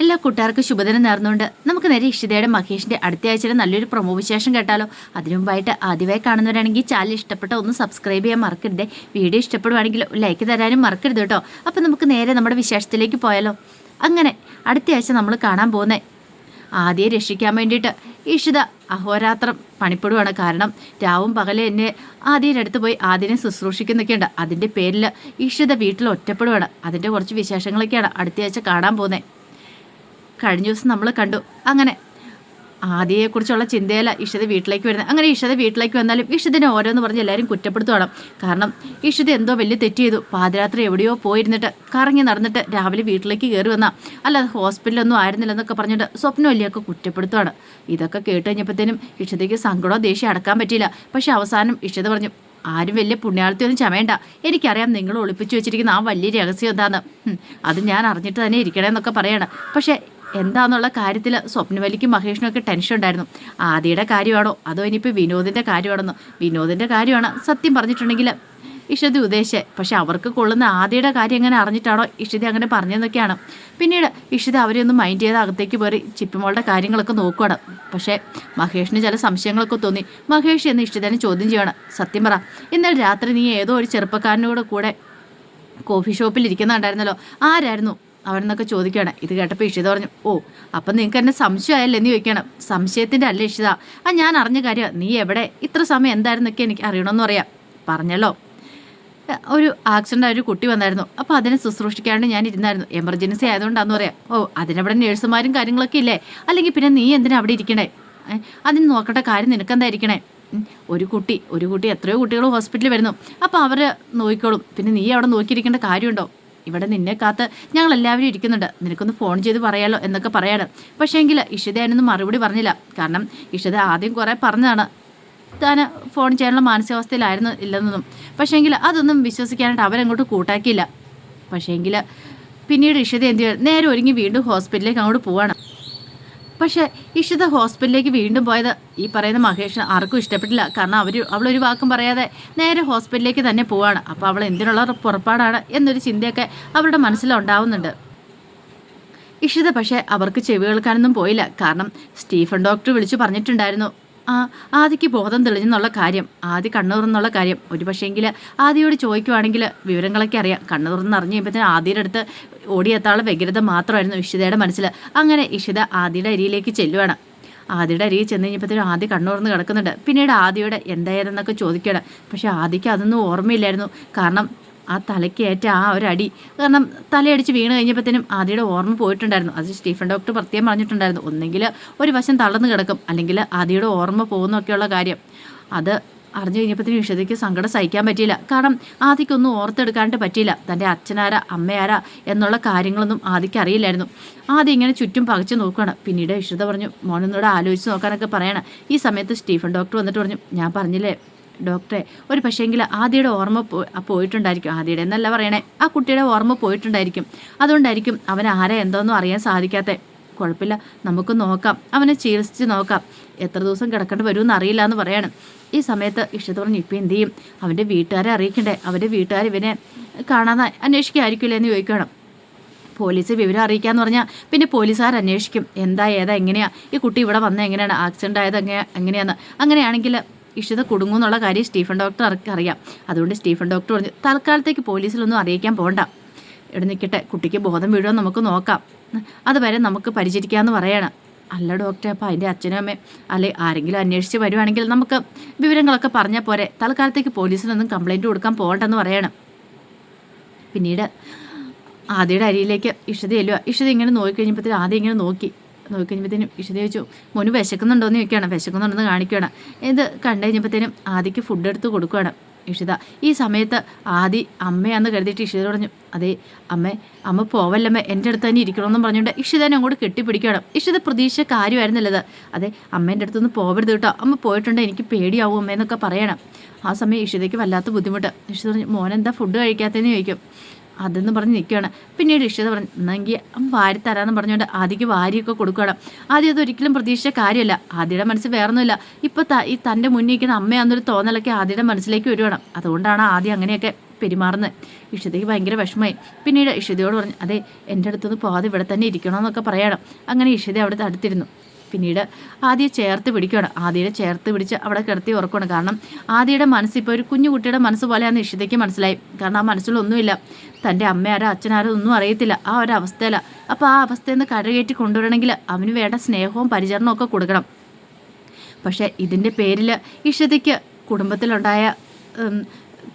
എല്ലാ കൂട്ടുകാർക്കും ശുഭദിനം നേർന്നുകൊണ്ട് നമുക്ക് നേരെ ഇഷിതയുടെ മഹേഷിന്റെ അടുത്ത ആഴ്ചയിലെ നല്ലൊരു പ്രൊമോ വിശേഷം കേട്ടാലോ. അതിനു മുമ്പായിട്ട് ആദ്യമായി കാണുന്നവരാണെങ്കിൽ ചാനൽ ഇഷ്ടപ്പെട്ട ഒന്ന് സബ്സ്ക്രൈബ് ചെയ്യാൻ മറക്കരുത്. വീഡിയോ ഇഷ്ടപ്പെടുവാണെങ്കിൽ ലൈക്ക് തരാനും മറക്കരുത് കേട്ടോ. അപ്പം നമുക്ക് നേരെ നമ്മുടെ വിശേഷത്തിലേക്ക് പോയാലോ. അങ്ങനെ അടുത്ത ആഴ്ച നമ്മൾ കാണാൻ പോകുന്നേ ആദ്യം രക്ഷിക്കാൻ വേണ്ടിയിട്ട് ഇഷിത അഹോരാത്രം പണിപ്പെടുവാണ്. കാരണം രാവും പകലെ എന്നെ ആദ്യം അടുത്ത് പോയി ആദ്യനെ ശുശ്രൂഷിക്കുന്നൊക്കെയുണ്ട്. അതിന്റെ പേരിൽ ഇഷിത വീട്ടിൽ ഒറ്റപ്പെടുവാണ്. അതിന്റെ കുറച്ച് വിശേഷങ്ങളൊക്കെയാണ് അടുത്ത ആഴ്ച കാണാൻ പോകുന്നത്. കഴിഞ്ഞ ദിവസം നമ്മൾ കണ്ടു. അങ്ങനെ. ആദിയെക്കുറിച്ചുള്ള ചിന്തയല്ല ഇഷത് വീട്ടിലേക്ക് വരുന്നത്. അങ്ങനെ ഇഷത് വീട്ടിലേക്ക് വന്നാലും ഇഷതിനെ ഓരോന്ന് പറഞ്ഞ് എല്ലാവരും കുറ്റപ്പെടുത്തുവാണ്. കാരണം ഇഷത് എന്തോ വലിയ തെറ്റ് ചെയ്തു. പാതിരാത്രി എവിടെയോ പോയിരുന്നിട്ട് കറങ്ങി നടന്നിട്ട് രാവിലെ വീട്ടിലേക്ക് കയറി വന്നാ. അല്ലാതെ ഹോസ്പിറ്റലൊന്നും ആയിരുന്നില്ലെന്നൊക്കെ പറഞ്ഞിട്ട് സ്വപ്നം വലിയൊക്കെ കുറ്റപ്പെടുത്തുവാണ്. ഇതൊക്കെ കേട്ട് കഴിഞ്ഞപ്പോഴത്തേനും ഇഷതയ്ക്ക് സങ്കടമോ ദേഷ്യം അടക്കാൻ പറ്റിയില്ല. പക്ഷെ അവസാനം ഇഷത് പറഞ്ഞു ആരും വലിയ പുണ്യാളത്തിയൊന്നും ചമയണ്ട. എനിക്കറിയാം നിങ്ങൾ ഒളിപ്പിച്ചു വെച്ചിരിക്കുന്ന ആ വലിയ രഹസ്യം എന്താന്ന്. അത് ഞാൻ അറിഞ്ഞിട്ട് തന്നെ ഇരിക്കണേന്നൊക്കെ പറയണം. പക്ഷേ എന്താന്നുള്ള കാര്യത്തിൽ സ്വപ്നവലിക്കും മഹേഷിനും ഒക്കെ ടെൻഷൻ ഉണ്ടായിരുന്നു. ആദിയുടെ കാര്യമാണോ? അതോ ഇനിയിപ്പോൾ വിനോദിന്റെ കാര്യമാണെന്നോ? വിനോദിന്റെ കാര്യമാണ് സത്യം പറഞ്ഞിട്ടുണ്ടെങ്കിൽ ഇഷതി ഉദ്ദേശിച്ചത് പക്ഷെ അവർക്ക് കൊള്ളുന്ന ആദ്യയുടെ കാര്യം എങ്ങനെ അറിഞ്ഞിട്ടാണോ ഇഷിത അങ്ങനെ പറഞ്ഞതെന്നൊക്കെയാണ്. പിന്നീട് ഇഷിത അവരെ ഒന്ന് മൈൻഡ് ചെയ്ത് അകത്തേക്ക് കയറി ചിപ്പിമോളുടെ കാര്യങ്ങളൊക്കെ നോക്കുകയാണ് പക്ഷേ മഹേഷിന് ചില സംശയങ്ങളൊക്കെ തോന്നി. മഹേഷ് എന്ന് ഇഷിതനെ ചോദ്യം ചെയ്യണം സത്യം പറ ഇന്നലെ രാത്രി നീ ഏതോ ഒരു ചെറുപ്പക്കാരനോട് കൂടെ കോഫി ഷോപ്പിൽ ഇരിക്കുന്നുണ്ടായിരുന്നല്ലോ. ആരായിരുന്നു? അവനെന്നൊക്കെ ചോദിക്കുകയാണ്. ഇത് കേട്ടപ്പോൾ ഇഷിത പറഞ്ഞു ഓ അപ്പം നിങ്ങൾക്ക് എന്നെ സംശയമായല്ലേ? എന്ന് ചോദിക്കണം സംശയത്തിന്റെ അല്ല ഇഷിത. ആ ഞാൻ അറിഞ്ഞ കാര്യം നീ എവിടെ? ഇത്ര സമയം എന്തായിരുന്നൊക്കെ എനിക്ക് അറിയണമെന്ന് പറയാം. പറഞ്ഞല്ലോ. ഒരു ആക്സിഡന്റ് ഒരു കുട്ടി വന്നായിരുന്നു. അപ്പോൾ അതിനെ ശുശ്രൂഷിക്കാണ്ട് ഞാൻ ഇരുന്നായിരുന്നു. എമർജൻസി ആയതുകൊണ്ടാന്ന് പറയാം. ഓ അതിനവിടെ നേഴ്സുമാരും കാര്യങ്ങളൊക്കെ ഇല്ലേ? അല്ലെങ്കിൽ പിന്നെ നീ എന്തിനാ അവിടെ ഇരിക്കണേ? അതിന് നോക്കട്ടെ കാര്യം നിനക്കെന്തായിരിക്കണേ? ഒരു കുട്ടി ഒരു കുട്ടി എത്രയോ കുട്ടികൾ ഹോസ്പിറ്റലിൽ വരുന്നു. അപ്പോൾ അവരെ നോക്കിക്കോളും. പിന്നെ നീ അവിടെ നോക്കിയിരിക്കേണ്ട കാര്യമുണ്ടോ? ഇവിടെ നിന്നെ കാത്ത് ഞങ്ങൾ എല്ലാവരും ഇരിക്കുന്നുണ്ട്. നിനക്കൊന്ന് ഫോൺ ചെയ്ത് പറയാലോ എന്നൊക്കെ പറയാണ്. പക്ഷേ എങ്കിൽ ഇഷിത അതിനൊന്നും മറുപടി പറഞ്ഞില്ല. കാരണം ഇഷിത ആദ്യം കുറേ പറഞ്ഞതാണ്. താൻ ഫോൺ ചെയ്യാനുള്ള മാനസികാവസ്ഥയിലായിരുന്നു ഇല്ലെന്നൊന്നും. പക്ഷേങ്കിൽ അതൊന്നും വിശ്വസിക്കാനായിട്ട് അവരങ്ങോട്ട് കൂട്ടാക്കിയില്ല. പക്ഷേങ്കിൽ പിന്നീട് ഇഷിത എന്ത് നേരെ ഒരുങ്ങി വീണ്ടും ഹോസ്പിറ്റലിലേക്ക് അങ്ങോട്ട് പോവാണ്. പക്ഷേ ഇഷിത ഹോസ്പിറ്റലിലേക്ക് വീണ്ടും പോയത് ഈ പറയുന്ന മഹേഷിന് ആർക്കും ഇഷ്ടപ്പെട്ടില്ല. കാരണം അവർ അവളൊരു വാക്കും പറയാതെ നേരെ ഹോസ്പിറ്റലിലേക്ക് തന്നെ പോവാണ്. അപ്പോൾ അവൾ എന്തിനുള്ള പുറപ്പാടാണ് എന്നൊരു ചിന്തയൊക്കെ അവരുടെ മനസ്സിലുണ്ടാവുന്നുണ്ട്. ഇഷിത പക്ഷേ അവർക്ക് ചെവി കേൾക്കാനൊന്നും പോയില്ല. കാരണം സ്റ്റീഫൻ ഡോക്ടർ വിളിച്ചു പറഞ്ഞിട്ടുണ്ടായിരുന്നു. ആ ആദിക്ക് ബോധം തെളിഞ്ഞെന്നുള്ള കാര്യം ആദ്യ തുറന്നുള്ള കാര്യം. ഒരു പക്ഷേങ്കിൽ ആദ്യയോട് ചോദിക്കുവാണെങ്കിൽ വിവരങ്ങളൊക്കെ അറിയാം. കണ്ണു തുറന്ന് അറിഞ്ഞു കഴിയുമ്പോഴത്തേന് ആദ്യയുടെ അടുത്ത് ഓടിയെത്താനുള്ള വ്യഗ്രത മാത്രമായിരുന്നു ഇഷിതയുടെ മനസ്സിൽ അങ്ങനെ ഇഷിത ആദിയുടെ അരിയിലേക്ക് ചെല്ലുവാണ്. ആദിയുടെ അരിയിൽ ചെന്ന് കഴിഞ്ഞപ്പോഴത്തേനും ആദ്യ കണ്ണൂർന്ന് കിടക്കുന്നുണ്ട്. പിന്നീട് ആദിയോട് എന്തായിരുന്നൊക്കെ ചോദിക്കുകയാണ്. പക്ഷേ ആദിക്ക് അതൊന്നും ഓർമ്മയില്ലായിരുന്നു. കാരണം ആ തലയ്ക്ക് ഏറ്റ ആ ഒരു അടി. കാരണം തലയടിച്ച് വീണ് കഴിഞ്ഞപ്പോഴത്തേനും ആദിയുടെ ഓർമ്മ പോയിട്ടുണ്ടായിരുന്നു. അത് സ്റ്റീഫൻ ഡോക്ടർ പ്രത്യേകം പറഞ്ഞിട്ടുണ്ടായിരുന്നു. ഒന്നെങ്കിൽ ഒരു വശം തളർന്നു കിടക്കും. അല്ലെങ്കിൽ ആദിയുടെ ഓർമ്മ പോകുന്നൊക്കെയുള്ള കാര്യം. അത് അറിഞ്ഞു കഴിഞ്ഞപ്പോഴത്തേനും വിഷതയ്ക്ക് സങ്കടം സഹിക്കാൻ പറ്റിയില്ല. കാരണം ആദിക്കൊന്നും ഓർത്തെടുക്കാനായിട്ട് പറ്റിയില്ല. തന്റെ അച്ഛനാരാ അമ്മയാരാ എന്നുള്ള കാര്യങ്ങളൊന്നും ആദിക്ക് അറിയില്ലായിരുന്നു. ആദ്യം ഇങ്ങനെ ചുറ്റും പകച്ചു നോക്കുകയാണ് പിന്നീട് വിഷത പറഞ്ഞു മോനൊന്നുകൂടെ ആലോചിച്ച് നോക്കാനൊക്കെ പറയണം. ഈ സമയത്ത് സ്റ്റീഫൻ ഡോക്ടർ വന്നിട്ട് പറഞ്ഞു ഞാൻ പറഞ്ഞില്ലേ ഡോക്ടറെ. ഒരു പക്ഷേങ്കിൽ ആദ്യയുടെ ഓർമ്മ പോയിട്ടുണ്ടായിരിക്കും. ആദ്യയുടെ എന്നല്ല പറയണേ ആ കുട്ടിയുടെ ഓർമ്മ പോയിട്ടുണ്ടായിരിക്കും. അതുകൊണ്ടായിരിക്കും അവൻ ആരെ എന്തോന്നും അറിയാൻ സാധിക്കാത്ത. കുഴപ്പമില്ല നമുക്ക് നോക്കാം. അവനെ ചികിത്സിച്ച് നോക്കാം. എത്ര ദിവസം കിടക്കേണ്ടി വരുമെന്ന് അറിയില്ല എന്ന് പറയാണ്. ഈ സമയത്ത് ഇഷ്ടത്ത് പറഞ്ഞ് ഇപ്പം എന്ത് ചെയ്യും? അവന്റെ വീട്ടുകാരെ അറിയിക്കണ്ടേ? അവന്റെ വീട്ടുകാർ ഇവനെ കാണാതെ അന്വേഷിക്കായിരിക്കില്ല എന്ന് ചോദിക്കണം. പോലീസ് വിവരം അറിയിക്കാന്ന് പറഞ്ഞാൽ പിന്നെ പോലീസുകാർ അന്വേഷിക്കും. എന്താ ഏതാ എങ്ങനെയാ? ഈ കുട്ടി ഇവിടെ വന്നത് എങ്ങനെയാണ്? ആക്സിഡന്റ് ആയത് എങ്ങനെയാണ് എങ്ങനെയാന്ന് അങ്ങനെയാണെങ്കിൽ ഇഷിത കുടുങ്ങും എന്നുള്ള കാര്യം സ്റ്റീഫൻ ഡോക്ടർ അറിയാം. അതുകൊണ്ട് സ്റ്റീഫൻ ഡോക്ടർ പറഞ്ഞു തൽക്കാലത്തേക്ക് പോലീസിലൊന്നും അറിയിക്കാൻ പോകണ്ട ഇവിടെ നിൽക്കട്ടെ കുട്ടിക്ക് ബോധം വീഴുമോ നമുക്ക് നോക്കാം. അതുവരെ നമുക്ക് പരിചരിക്കാമെന്ന് പറയാണ്. അല്ല ഡോക്ടറെ അപ്പോൾ അതിന്റെ അച്ഛനും അമ്മയും അല്ലെ ആരെങ്കിലും അന്വേഷിച്ച് വരുവാണെങ്കിൽ നമുക്ക് വിവരങ്ങളൊക്കെ പറഞ്ഞാൽ പോരെ. തൽക്കാലത്തേക്ക് പോലീസിനൊന്നും കംപ്ലൈന്റ് കൊടുക്കാൻ പോകണ്ടെന്ന് പറയണം. പിന്നീട് ആദ്യയുടെ അരിയിലേക്ക് ഇഷത ചെല്ലുക ഇഷത ഇങ്ങനെ നോക്കിക്കഴിഞ്ഞപ്പോഴത്തേക്കും ആദ്യം ഇങ്ങനെ നോക്കി. നോക്കിക്കഴിഞ്ഞപ്പോഴത്തേനും ഇഷിത ചോദിച്ചു മോന് വിശക്കുന്നുണ്ടോയെന്ന് ചോദിക്കുകയാണ്. വിശക്കുന്നുണ്ടെന്ന് കാണിക്കുകയാണ്. ഇത് കണ്ടു കഴിഞ്ഞപ്പോഴത്തേനും ഫുഡ് എടുത്ത് കൊടുക്കുകയാണ്. ഇഷിത ഈ സമയത്ത് ആദി അമ്മയാന്ന് കരുതിയിട്ട് ഇഷിത പറഞ്ഞു അതെ അമ്മ അമ്മ പോവല്ലമ്മ എന്റെ അടുത്ത് തന്നെ ഇരിക്കണമെന്നും പറഞ്ഞുകൊണ്ട് ഇഷിതനെ അങ്ങോട്ട് കെട്ടിപ്പിടിക്കുകയാണ്. ഇഷിത പ്രതീക്ഷ കാര്യമായിരുന്നില്ലത്. അതെ അമ്മേന്റെ അടുത്തൊന്ന് പോവരുത് കേട്ടോ. അമ്മ പോയിട്ടുണ്ട് എനിക്ക് പേടിയാവും അമ്മ എന്നൊക്കെ പറയണം. ആ സമയം ഇഷിതയ്ക്ക് വല്ലാത്ത ബുദ്ധിമുട്ട്. ഇഷിത പറഞ്ഞു മോനെന്താ ഫുഡ് കഴിക്കാത്തതെന്ന് ചോദിക്കും. അതെന്ന് പറഞ്ഞ് നിൽക്കുകയാണ് പിന്നീട് ഇഷ്ടത പറഞ്ഞു എന്നെങ്കിൽ വാരി തരാമെന്ന് പറഞ്ഞുകൊണ്ട് ആദ്യക്ക് വാരിയൊക്കെ കൊടുക്കുകയാണ് ആദ്യം അതൊരിക്കലും പ്രതീക്ഷിച്ച കാര്യമല്ല. ആദ്യയുടെ മനസ്സിൽ വേറൊന്നുമില്ല. ഇപ്പോൾ ഈ തന്റെ മുന്നിൽ നിൽക്കുന്ന അമ്മയാണെന്നൊരു തോന്നലൊക്കെ ആദ്യയുടെ മനസ്സിലേക്ക് വരുവാണ്. അതുകൊണ്ടാണ് ആദ്യം അങ്ങനെയൊക്കെ പെരുമാറുന്നത്. ഇഷിതയ്ക്ക് ഭയങ്കര വിഷമമായി. പിന്നീട് ഇഷിതയോട് പറഞ്ഞു അതെ എന്റെ അടുത്തുനിന്ന് പോകാതെ ഇവിടെ തന്നെ ഇരിക്കണമെന്നൊക്കെ പറയണം. അങ്ങനെ ഇഷിത അവിടെ അടുത്തിരുന്നു. പിന്നീട് ആദ്യം ചേർത്ത് പിടിക്കുകയാണ്. ആദ്യം ചേർത്ത് പിടിച്ച് അവിടെ കിടത്തി ഉറക്കുകയാണ് കാരണം ആദ്യയുടെ മനസ്സ് ഇപ്പോൾ ഒരു കുഞ്ഞു കുട്ടിയുടെ മനസ്സ് പോലെയാണ് ഇഷിതയ്ക്ക് മനസ്സിലായി. കാരണം ആ മനസ്സിലൊന്നുമില്ല. തന്റെ അമ്മയാരോ അച്ഛനാരോ ഒന്നും അറിയത്തില്ല. ആ ഒരു അവസ്ഥയല്ല. അപ്പോൾ ആ അവസ്ഥയിൽ നിന്ന് കരകയറ്റി കൊണ്ടുവരണമെങ്കിൽ അവന് വേണ്ട സ്നേഹവും പരിചരണവും ഒക്കെ കൊടുക്കണം. പക്ഷേ ഇതിന്റെ പേരിൽ ഇഷിതയ്ക്ക് കുടുംബത്തിലുണ്ടായ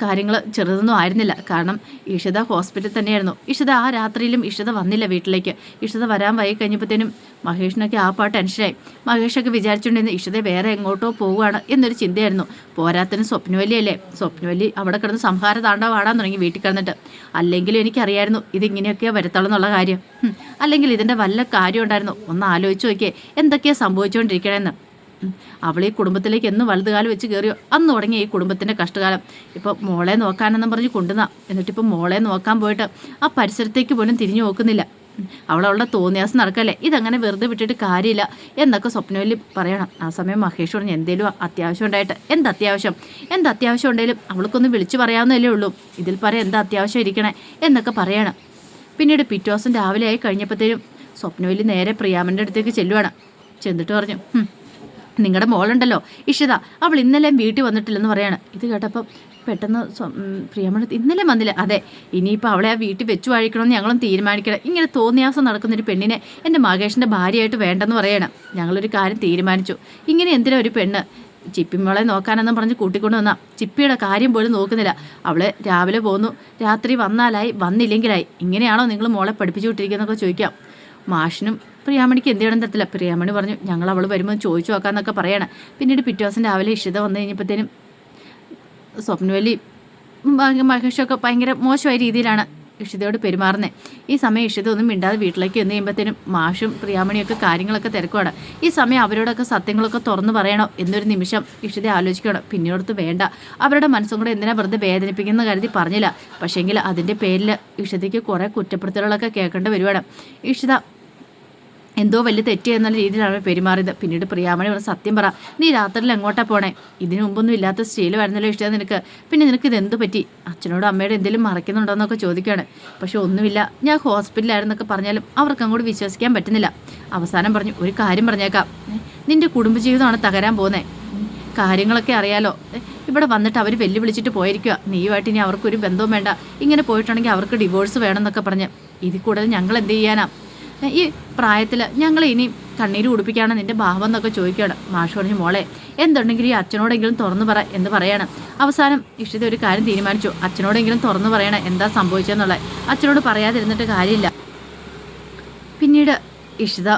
കാര്യങ്ങൾ ചെറുതൊന്നും ആയിരുന്നില്ല. കാരണം ഇഷിത ഹോസ്പിറ്റലിൽ തന്നെയായിരുന്നു. ഇഷിത ആ രാത്രിയിലും ഇഷിത വന്നില്ല വീട്ടിലേക്ക്. ഇഷിത വരാൻ വൈകി കഴിഞ്ഞപ്പോഴത്തേനും മഹേഷിനൊക്കെ ആ പാട്ട് ടെൻഷനായി. മഹേഷൊക്കെ വിചാരിച്ചുകൊണ്ടിരുന്ന ഇഷിത വേറെ എങ്ങോട്ടോ പോവുകയാണ് എന്നൊരു ചിന്തയായിരുന്നു. പോരാത്തതിന് സ്വപ്നവല്ലിയല്ലേ? സ്വപ്നവല്ലി അവിടെ കിടന്ന് സംഹാര താണ്ഡവാടാൻ തുടങ്ങി വീട്ടിൽ കിടന്നിട്ട്. അല്ലെങ്കിലും എനിക്കറിയായിരുന്നു ഇതിങ്ങനെയൊക്കെയാ വരത്തുള്ളൂ എന്നുള്ള കാര്യം അല്ലെങ്കിൽ ഇതിന്റെ വല്ല കാര്യം ഉണ്ടായിരുന്നു? ഒന്ന് ആലോചിച്ച് നോക്കിയേ. എന്തൊക്കെയാണ് സംഭവിച്ചുകൊണ്ടിരിക്കണമെന്ന്. അവൾ ഈ കുടുംബത്തിലേക്ക് എന്ന് വലുതുകാലം വെച്ച് കയറിയോ അന്ന് തുടങ്ങി ഈ കുടുംബത്തിന്റെ കഷ്ടകാലം. ഇപ്പോൾ മോളെ നോക്കാനെന്നും പറഞ്ഞ് കൊണ്ടുവന്ന. എന്നിട്ടിപ്പോൾ മോളെ നോക്കാൻ പോയിട്ട് ആ പരിസരത്തേക്ക് പോലും തിരിഞ്ഞു നോക്കുന്നില്ല. അവളുടെ തോന്നിയാസം നടക്കല്ലേ? ഇതങ്ങനെ വെറുതെ വിട്ടിട്ട് കാര്യമില്ല എന്നൊക്കെ സ്വപ്നവല്ലി പറയണം. ആ സമയം മഹേഷ് പറഞ്ഞു എന്തേലും അത്യാവശ്യം ഉണ്ടായിട്ട്. എന്ത് അത്യാവശ്യം എന്ത് അത്യാവശ്യം ഉണ്ടെങ്കിലും അവൾക്കൊന്ന് വിളിച്ചു പറയാവുന്നതല്ലേ ഉള്ളൂ. ഇതിൽ പറയാൻ എന്താ അത്യാവശ്യം ഇരിക്കണേ എന്നൊക്കെ പറയണം. പിന്നീട് പിറ്റേ ദിവസം രാവിലെ ആയി കഴിഞ്ഞപ്പോഴത്തേനും സ്വപ്നവല്ലി നേരെ പ്രിയാമന്റെ അടുത്തേക്ക് ചെല്ലുവാണ്. ചെന്നിട്ട് പറഞ്ഞു "ഹും, നിങ്ങളുടെ മോളുണ്ടല്ലോ. ഇഷിത അവൾ ഇന്നലെയും വീട്ടിൽ വന്നിട്ടില്ലെന്ന് പറയാണ്. ഇത് കേട്ടപ്പം പെട്ടെന്ന് പ്രിയമ്മ ഇന്നലെ വന്നില്ല. അതെ ഇനിയിപ്പോൾ അവളെ ആ വീട്ടിൽ വെച്ചു വാഴിക്കണമെന്ന് ഞങ്ങളും തീരുമാനിക്കണം. ഇങ്ങനെ തോന്നിയാസം നടക്കുന്നൊരു പെണ്ണിനെ എന്റെ മകേഷിന്റെ ഭാര്യയായിട്ട് വേണ്ടെന്ന് പറയണം. ഞങ്ങളൊരു കാര്യം തീരുമാനിച്ചു. ഇങ്ങനെ എന്തിനാ ഒരു പെണ്ണ്? ചിപ്പിമോളെ നോക്കാനെന്നും പറഞ്ഞ് കൂട്ടിക്കൊണ്ട് വന്നാ. ചിപ്പിയുടെ കാര്യം പോലും നോക്കുന്നില്ല. അവൾ രാവിലെ പോന്നു. രാത്രി വന്നാലായി വന്നില്ലെങ്കിലായി. ഇങ്ങനെയാണോ നിങ്ങൾ മോളെ പഠിപ്പിച്ചു വിട്ടിരിക്കുന്നതൊക്കെ ചോദിക്കാം. മാഷിനും പ്രിയാമണിക്ക് എന്ത് ചെയ്യണം തരത്തില്ല പ്രിയാമണി പറഞ്ഞു ഞങ്ങൾ അവൾ വരുമ്പോൾ ചോദിച്ചു നോക്കാമെന്നൊക്കെ പറയണം. പിന്നീട് പിറ്റേ ദിവസം രാവിലെ ഇഷിത വന്നു കഴിഞ്ഞപ്പോഴത്തേനും സ്വപ്നവലി മഹേഷൊക്കെ ഭയങ്കര മോശമായ രീതിയിലാണ് ഇഷിതയോട് പെരുമാറുന്നത് ഈ സമയം ഇഷിത ഒന്നും മിണ്ടാതെ വീട്ടിലേക്ക് വന്നു കഴിയുമ്പോഴത്തേനും മാഷും പ്രിയാമണിയൊക്കെ കാര്യങ്ങളൊക്കെ തിരക്കുവാണ്. ഈ സമയം അവരോടൊക്കെ സത്യങ്ങളൊക്കെ തുറന്നു പറയണോ എന്നൊരു നിമിഷം ഇഷിത ആലോചിക്കണം പിന്നീടത്ത് വേണ്ട. അവരുടെ മനസ്സും കൂടെ എന്തിനാ വെറുതെ വേദനിപ്പിക്കുന്ന കരുതി പറഞ്ഞില്ല. പക്ഷേങ്കിൽ അതിന്റെ പേരിൽ ഇഷിതയ്ക്ക് കുറേ കുറ്റപ്പെടുത്തലുകളൊക്കെ കേൾക്കേണ്ടി വരുവാണ്. ഇഷിത എന്തോ വലിയ തെറ്റ് എന്നുള്ള രീതിയിലാണ് അവർ പെരുമാറിയത്. പിന്നീട് പ്രിയാമണി പറഞ്ഞ സത്യം പറ. നീ രാത്രിയിൽ എങ്ങോട്ടാ പോണേ? ഇതിനു മുമ്പൊന്നും ഇല്ലാത്ത ശീലമായിരുന്നല്ലോ ഇഷ്ടം നിനക്ക്. പിന്നെ നിനക്ക് ഇത് എന്ത് പറ്റി? അച്ഛനോടും അമ്മയോടും എന്തെങ്കിലും മറക്കുന്നുണ്ടോ എന്നൊക്കെ ചോദിക്കുകയാണ്. പക്ഷെ ഒന്നുമില്ല. ഞാൻ ഹോസ്പിറ്റലായിരുന്നൊക്കെ പറഞ്ഞാലും അവർക്ക് അങ്ങോട്ട് വിശ്വസിക്കാൻ പറ്റുന്നില്ല. അവസാനം പറഞ്ഞു ഒരു കാര്യം പറഞ്ഞേക്കാം. നിന്റെ കുടുംബജീവിതമാണ് തകരാൻ പോകുന്നത് കാര്യങ്ങളൊക്കെ അറിയാലോ. ഇവിടെ വന്നിട്ട് അവർ വെല്ലുവിളിച്ചിട്ട് പോയിരിക്കുക നീയുമായിട്ട് ഇനി അവർക്കൊരു ബന്ധവും വേണ്ട. ഇങ്ങനെ പോയിട്ടുണ്ടെങ്കിൽ അവർക്ക് ഡിവോഴ്സ് വേണമെന്നൊക്കെ പറഞ്ഞ്. ഇതിൽ കൂടുതൽ ഞങ്ങൾ എന്ത് ചെയ്യാനാ? ഈ പ്രായത്തിൽ ഞങ്ങൾ ഇനി കണ്ണീര് ഉടുപ്പിക്കാണ് നിന്റെ ഭാവം എന്നൊക്കെ ചോദിക്കുകയാണ് മാഷ് പറഞ്ഞു മോളെ എന്തുണ്ടെങ്കിലും ഈ അച്ഛനോടെങ്കിലും തുറന്നു പറ എന്ന് പറയാണ്. അവസാനം ഇഷ്ടത്തെ ഒരു കാര്യം തീരുമാനിച്ചു. അച്ഛനോടെങ്കിലും തുറന്നു പറയണേ എന്താ സംഭവിച്ചെന്നുള്ളത്? അച്ഛനോട് പറയാതിരുന്നിട്ട് കാര്യമില്ല. പിന്നീട് ഇഷിത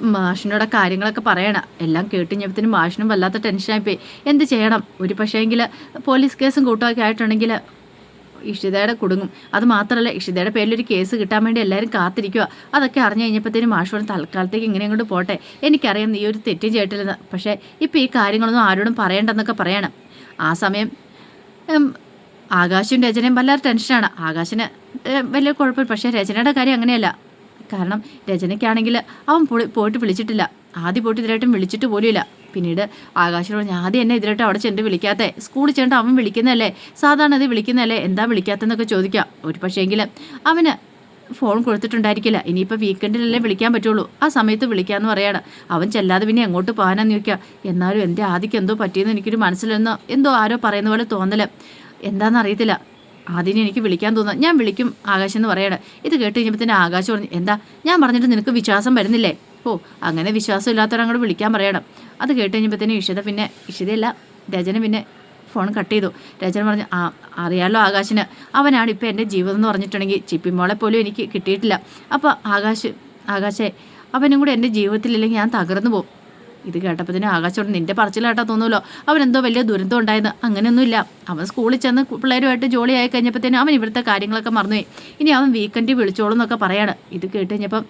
മാഷിനോട് കാര്യങ്ങളൊക്കെ പറയണം. എല്ലാം കേട്ട് കേട്ടുഞ്ഞപ്പത്തിനും മാഷിനും വല്ലാത്ത ടെൻഷനായിപ്പോയി എന്ത് ചെയ്യണം? ഒരു പക്ഷേങ്കിൽ പോലീസ് കേസും കൂട്ടമൊക്കെ ആയിട്ടുണ്ടെങ്കിൽ ഇഷിതയുടെ കുടുങ്ങും. അത് മാത്രമല്ല ഇഷിതയുടെ പേരിലൊരു കേസ് കിട്ടാൻ വേണ്ടി എല്ലാവരും കാത്തിരിക്കുക അതൊക്കെ അറിഞ്ഞു കഴിഞ്ഞപ്പോഴത്തേനും മാഷ് പറഞ്ഞു തൽക്കാലത്തേക്ക് ഇങ്ങനെ അങ്ങോട്ട് പോട്ടെ. എനിക്കറിയാം നീ ഒരു തെറ്റും ചെയ്തിട്ടില്ലെന്ന്. പക്ഷേ ഇപ്പോൾ ഈ കാര്യങ്ങളൊന്നും ആരോടും പറയണ്ടെന്നൊക്കെ പറയണം. ആ സമയം ആകാശും രചനയും വല്ലാതെ ടെൻഷനാണ്. ആകാശിന് വലിയ കുഴപ്പമില്ല. പക്ഷേ രചനയുടെ കാര്യം അങ്ങനെയല്ല. കാരണം രചനയ്ക്കാണെങ്കിൽ അവൻ പോയി- പോയിട്ട് വിളിച്ചിട്ടില്ല. ആദ്യം പോയിട്ട് ഇതിലായിട്ടും വിളിച്ചിട്ട് പോലുമില്ല. പിന്നീട് ആകാശിനോട് ഞാൻ ആദ്യം എന്നെ എതിരിട്ട് അവിടെ ചെണ്ട് വിളിക്കാത്തേ. സ്കൂളിൽ ചെന്നിട്ട് അവൻ വിളിക്കുന്നതല്ലേ? സാധാരണ ഇത് വിളിക്കുന്നതല്ലേ? എന്താ വിളിക്കാത്തതെന്നൊക്കെ ചോദിക്കാം. ഒരു പക്ഷേങ്കിൽ അവന് ഫോൺ കൊടുത്തിട്ടുണ്ടായിരിക്കില്ല. ഇനിയിപ്പോൾ വീക്കെൻഡിലല്ലേ വിളിക്കാൻ പറ്റുള്ളൂ. ആ സമയത്ത് വിളിക്കാമെന്ന് പറയാണ്. അവൻ ചെല്ലാതെ പിന്നെ എങ്ങോട്ട് പോകാനെന്ന് ചോദിക്കുക എന്നാലും എന്റെ ആദിക്ക് എന്തോ പറ്റിയെന്ന് എനിക്കൊരു മനസ്സിലെന്നോ എന്തോ ആരോ പറയുന്ന പോലെ തോന്നൽ. എന്താണെന്ന് അറിയത്തില്ല. ആദ്യം എനിക്ക് വിളിക്കാൻ തോന്നുന്നു. ഞാൻ വിളിക്കും ആകാശം എന്ന് പറയണേ. ഇത് കേട്ട് കഴിഞ്ഞപ്പോൾ തന്നെ ആകാശം പറഞ്ഞു എന്താ? ഞാൻ പറഞ്ഞിട്ട് നിനക്ക് വിശ്വാസം വരുന്നില്ലേ? ഓ അങ്ങനെ വിശ്വാസം അങ്ങോട്ട് വിളിക്കാൻ പറയണം. അത് കേട്ട് കഴിഞ്ഞപ്പോഴത്തേനും ഇഷിത പിന്നെ ഇഷിതയല്ല രചന പിന്നെ ഫോൺ കട്ട് ചെയ്തു. രചന പറഞ്ഞു ആ അറിയാലോ ആകാശിന്. അവനാണ് ഇപ്പോൾ എന്റെ ജീവിതം എന്ന് പറഞ്ഞിട്ടുണ്ടെങ്കിൽ ചിപ്പിമോളെ പോലും എനിക്ക് കിട്ടിയിട്ടില്ല. അപ്പോൾ ആകാശ് ആകാശേ അവനും കൂടെ എന്റെ ജീവിതത്തിലില്ലെങ്കിൽ ഞാൻ തകർന്നു പോകും. ഇത് കേട്ടപ്പോൾ കേട്ടപ്പോഴത്തേനും ആകാശോട് നിന്റെ പറച്ചിലാട്ടാ തോന്നുമല്ലോ അവൻ എന്തോ വലിയ ദുരന്തം ഉണ്ടായെന്ന്. അങ്ങനെയൊന്നുമില്ല. അവൻ സ്കൂളിൽ ചെന്ന് പിള്ളേരുമായിട്ട് ജോളിയായി കഴിഞ്ഞപ്പോഴത്തേനും അവൻ ഇവിടുത്തെ കാര്യങ്ങളൊക്കെ മറന്നുപോയി. ഇനി അവൻ വീക്കെൻഡിൽ വിളിച്ചോളൂ എന്നൊക്കെ പറയാണ്. ഇത് കേട്ട് കഴിഞ്ഞപ്പം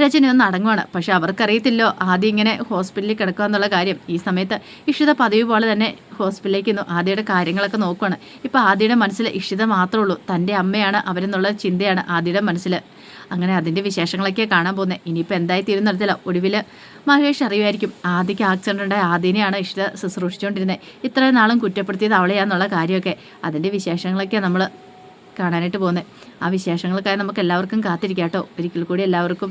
രജനി ഒന്ന് അടങ്ങുവാണ് പക്ഷെ അവർക്കറിയത്തില്ലോ ആദ്യം ഇങ്ങനെ ഹോസ്പിറ്റലിൽ കിടക്കുക എന്നുള്ള കാര്യം. ഈ സമയത്ത് ഇഷിത പതിവ് പോലെ തന്നെ ഹോസ്പിറ്റലിലേക്ക് ആദ്യയുടെ കാര്യങ്ങളൊക്കെ നോക്കുവാണ്. ഇപ്പോൾ ആദ്യയുടെ മനസ്സിൽ ഇഷിത മാത്രമേ ഉള്ളൂ. തന്റെ അമ്മയാണ് അവരെന്നുള്ള ചിന്തയാണ് ആദ്യയുടെ മനസ്സിൽ. അങ്ങനെ അതിന്റെ വിശേഷങ്ങളൊക്കെ കാണാൻ പോകുന്നത് ഇനിയിപ്പോൾ എന്തായി തീരുന്നിടത്തില്ല ഒടുവിൽ മഹേഷ് അറിയുമായിരിക്കും. ആദ്യക്ക് ആക്സിഡന്റ് ഉണ്ടായ ആദ്യനെയാണ് ഇഷ്ട ശുശ്രൂഷിച്ചുകൊണ്ടിരുന്നത് ഇത്രയും നാളും കുറ്റപ്പെടുത്തിയത് അവളെയാന്നുള്ള കാര്യമൊക്കെ അതിന്റെ വിശേഷങ്ങളൊക്കെ നമ്മൾ കാണാനായിട്ട് പോകുന്നത് ആ വിശേഷങ്ങൾക്കായി നമുക്ക് എല്ലാവർക്കും കാത്തിരിക്കാം കേട്ടോ ഒരിക്കൽ കൂടി എല്ലാവർക്കും